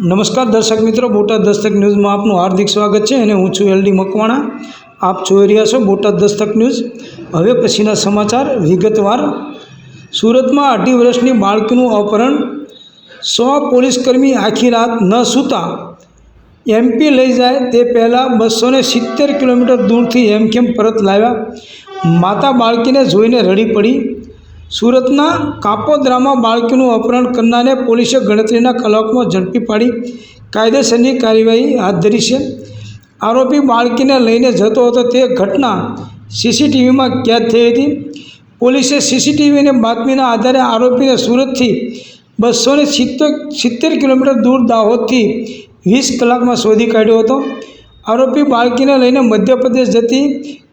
નમસ્કાર દર્શક મિત્રો, બોટાદ દસ્તક ન્યૂઝમાં આપનું હાર્દિક સ્વાગત છે અને હું છું એલડી મકવાણા. આપ જોઈ રહ્યા છો બોટાદ દસ્તક ન્યૂઝ. હવે પછીના સમાચાર વિગતવાર. સુરતમાં અઢી વર્ષની બાળકીનું અપહરણ. સો પોલીસકર્મી આખી રાત ન સૂતા. એમપી લઈ જાય તે પહેલાં બસોને સિત્તેર કિલોમીટર દૂરથી હેમખેમ પરત લાવ્યા. માતા બાળકીને જોઈને રડી પડી. સુરતના કાપોદ્રામાં બાળકીનું અપહરણ કરનારને પોલીસે ગણતરીના કલાકમાં ઝડપી પાડી. કાયદેસરની કાર્યવાહી હાથ ધરી છે. આરોપી બાળકીને લઈને જતો હતો તે ઘટના સીસીટીવીમાં કેદ થઈ હતી. પોલીસે સીસીટીવીને બાતમીના આધારે આરોપીને સુરતથી બસો ને સિત્તેર કિલોમીટર દૂર દાહોદથી વીસ કલાકમાં શોધી કાઢ્યો હતો. આરોપી બાળકીને લઈને મધ્યપ્રદેશ જતી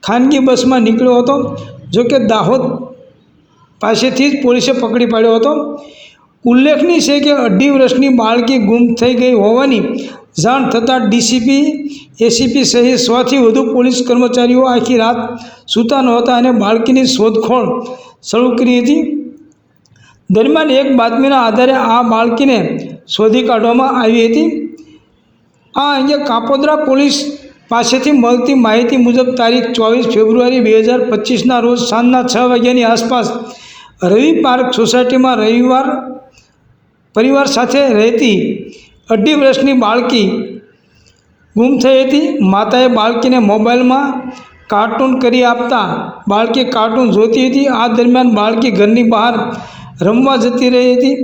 ખાનગી બસમાં નીકળ્યો હતો. જોકે દાહોદ પાસેથી જ પોલીસે પકડી પાડ્યો હતો. ઉલ્લેખનીય છે કે અઢી વર્ષની બાળકી ગુમ થઈ ગઈ હોવાની જાણ થતાં ડીસીપી, એસીપી સહિત સોથી વધુ પોલીસ કર્મચારીઓ આખી રાત સૂતા નહોતા અને બાળકીની શોધખોળ શરૂ કરી હતી. દરમિયાન એક બાતમીના આધારે આ બાળકીને શોધી કાઢવામાં આવી હતી. આ અંગે કાપોદ્રા પોલીસ પાસેથી મળતી માહિતી મુજબ તારીખ ચોવીસ ફેબ્રુઆરી બે હજાર પચીસના રોજ સાંજના છ વાગ્યાની આસપાસ રવિ પાર્ક સોસાયટીમાં રવિવાર પરિવાર સાથે રહેતી અઢી વર્ષની બાળકી ગુમ થઈ હતી. માતાએ બાળકીને મોબાઈલમાં કાર્ટૂન કરી આપતા બાળકી કાર્ટૂન જોતી હતી. આ દરમિયાન બાળકી ઘરની બહાર રમવા જતી રહી હતી.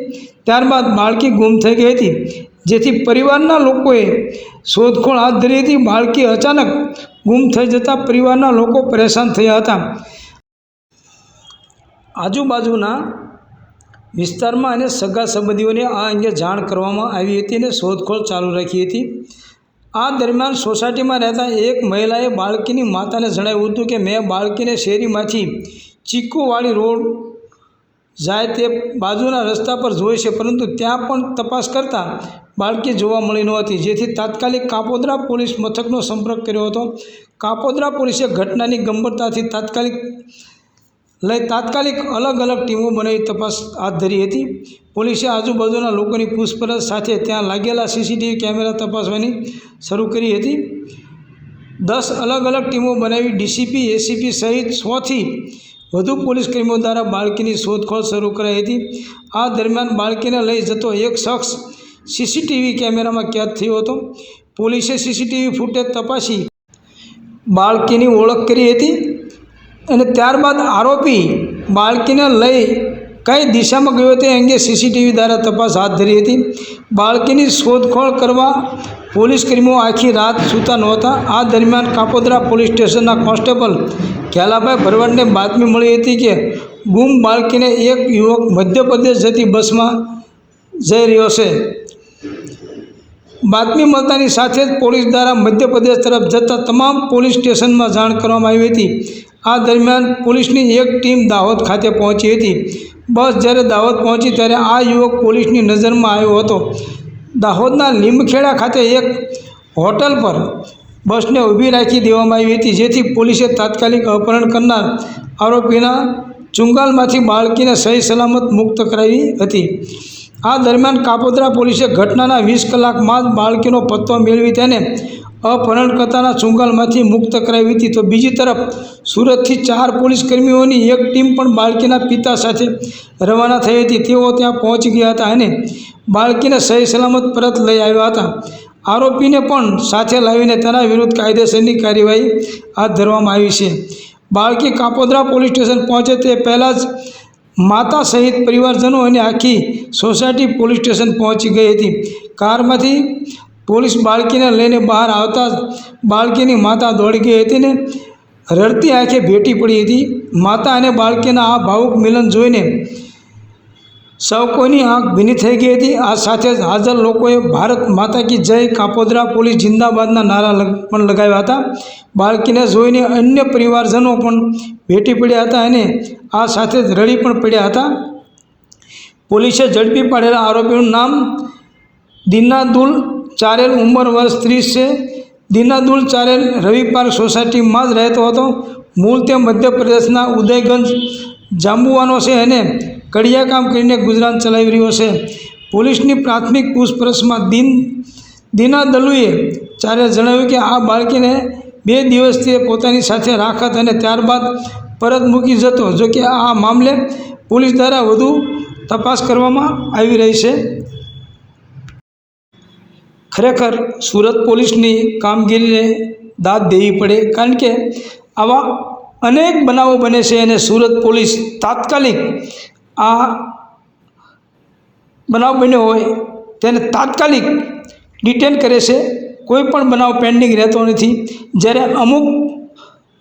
ત્યારબાદ બાળકી ગુમ થઈ ગઈ હતી. જેથી પરિવારના લોકોએ શોધખોળ હાથ ધરી હતી. બાળકી અચાનક ગુમ થઈ જતાં પરિવારના લોકો પરેશાન થયા હતા. આજુબાજુના વિસ્તારમાં અને સગા સંબંધીઓને આ અંગે જાણ કરવામાં આવી હતી અને શોધખોળ ચાલુ રાખી હતી. આ દરમિયાન સોસાયટીમાં રહેતા એક મહિલાએ બાળકીની માતાને જણાવ્યું હતું કે, મેં બાળકીને શેરીમાંથી ચીકુવાળી રોડ જાય તે બાજુના રસ્તા પર જોઈ છે, પરંતુ ત્યાં પણ તપાસ કરતાં બાળકી જોવા મળી નહોતી. જેથી તાત્કાલિક કાપોદ્રા પોલીસ મથકનો સંપર્ક કર્યો હતો. કાપોદ્રા પોલીસે ઘટનાની ગંભીરતાથી તાત્કાલિક લઈ તાત્કાલિક અલગ અલગ ટીમો બનાવી તપાસ હાથ ધરી હતી. પોલીસે આજુબાજુના લોકોની પૂછપરછ સાથે ત્યાં લાગેલા સીસીટીવી કેમેરા તપાસવાની શરૂ કરી હતી. દસ અલગ અલગ ટીમો બનાવી ડીસીપી, એસીપી સહિત સોથી વધુ પોલીસ કર્મીઓ દ્વારા બાળકીની શોધખોળ શરૂ કરાઈ હતી. આ દરમિયાન બાળકીને લઈ જતો એક શખ્સ સીસીટીવી કેમેરામાં કેદ થયો હતો. પોલીસે સીસીટીવી ફૂટેજ તપાસી બાળકીની ઓળખ કરી હતી. અને ત્યારબાદ આરોપી બાળકીને લઈ કઈ દિશામાં ગયો તે અંગે સીસીટીવી દ્વારા તપાસ હાથ ધરી હતી. બાળકીની શોધખોળ કરવા પોલીસ કર્મીઓ આખી રાત સૂતા નહોતા. આ દરમિયાન કાપોદ્રા પોલીસ સ્ટેશનના કોન્સ્ટેબલ ઘેલાભાઈ ભરવાડને બાતમી મળી હતી કે ગુમ બાળકીને એક યુવક મધ્યપ્રદેશ જતી બસમાં જઈ રહ્યો છે. બાતમી મળતાની સાથે જ પોલીસ દ્વારા મધ્યપ્રદેશ તરફ જતા તમામ પોલીસ સ્ટેશનમાં જાણ કરવામાં આવી હતી. આ દરમિયાન પોલીસની એક ટીમ દાહોદ ખાતે પહોંચી હતી. બસ જ્યારે દાહોદ પહોંચી ત્યારે આ યુવક પોલીસની નજરમાં આવ્યો હતો. દાહોદના લીમખેડા ખાતે એક હોટલ પર બસને ઊભી રાખી દેવામાં આવી હતી, જેથી પોલીસે તાત્કાલિક અપહરણ કરનાર આરોપીના ચુંગાલમાંથી બાળકીને સહી સલામત મુક્ત કરાવી હતી. આ દરમિયાન કાપોદ્રા પોલીસે ઘટનાના વીસ કલાકમાં જ બાળકીનો પત્તો મેળવી તેને અપહરણકર્તાના ચુંગાલમાંથી મુક્ત કરાવી હતી. તો બીજી તરફ સુરતથી ચાર પોલીસ કર્મીઓની એક ટીમ પણ બાળકીના પિતા સાથે રવાના થઈ હતી. તેઓ ત્યાં પહોંચી ગયા હતા અને બાળકીને સહી સલામત પરત લઈ આવ્યા હતા. આરોપીને પણ સાથે લાવીને તેના વિરુદ્ધ કાયદેસરની કાર્યવાહી હાથ ધરવામાં આવી છે. બાળકી કાપોદ્રા પોલીસ સ્ટેશન પહોંચે તે પહેલાં જ માતા સહિત પરિવારજનો અને આખી સોસાયટી પોલીસ સ્ટેશન પહોંચી ગઈ હતી. કારમાંથી પોલીસ બાળકીને લઈને બહાર આવતા બાળકીની માતા દોડી ગઈ હતી ને રડતી આંખે ભેટી પડી હતી. માતા અને બાળકીના આ ભાવુક મિલન જોઈને સૌ કોઈની આંખ ભીની થઈ ગઈ હતી. આ સાથે જ હાજર લોકોએ ભારત માતા કી જય કાપોદ્રા પોલીસ જિંદાબાદના નારા પણ લગાવ્યા હતા. બાળકીને જોઈને અન્ય પરિવારજનો પણ ભેટી પડ્યા હતા અને આ સાથે જ રડી પણ પડ્યા હતા. પોલીસે ઝડપી પાડેલા આરોપીનું નામ દિનાદુલ ચારેલ ઉંમર વર્ષ ત્રીસ છે. દિનાદુલ ચારેલ રવિ સોસાયટીમાં જ રહેતો હતો. મૂળ તે મધ્યપ્રદેશના ઉદયગંજ જાંબુવાનો છે અને કડિયા કામ કરીને ગુજરાન ચલાવી રહ્યો છે. પોલીસની પ્રાથમિક પૂછપરછમાં દિન, દિનાદલુએ ચારે જણાવ્યું કે આ બાળકીને બે દિવસથી પોતાની સાથે રાખત અને ત્યારબાદ પરત મૂકી જતો. જોકે આ મામલે પોલીસ દ્વારા વધુ તપાસ કરવામાં આવી રહી છે. ખરેખર સુરત પોલીસની કામગીરીને દાદ દેવી પડે. કારણ કે આવા અનેક બનાવો બને છે અને સુરત પોલીસ તાત્કાલિક આ બનાવ બન્યો હોય તેને તાત્કાલિક ડિટેન કરે છે. કોઈ પણ બનાવ પેન્ડિંગ રહેતો નથી. જ્યારે અમુક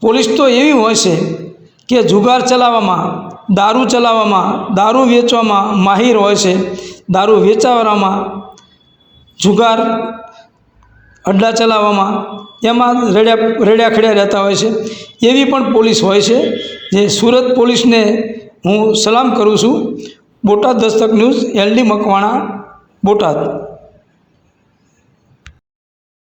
પોલીસ તો એવી હોય છે કે જુગાર ચલાવવામાં, દારૂ ચલાવવામાં, દારૂ વેચવામાં માહિર હોય છે. દારૂ વેચાવામાં જુગાર અડ્ડા ચલાવવામાં એમાં રેડ્યા રેડ્યા ખડ્યા રહેતા હોય છે. એવી પણ પોલીસ હોય છે જે સુરત પોલીસને હું સલામ કરું છું. Botad Dastak news, LD Makwana, Botad.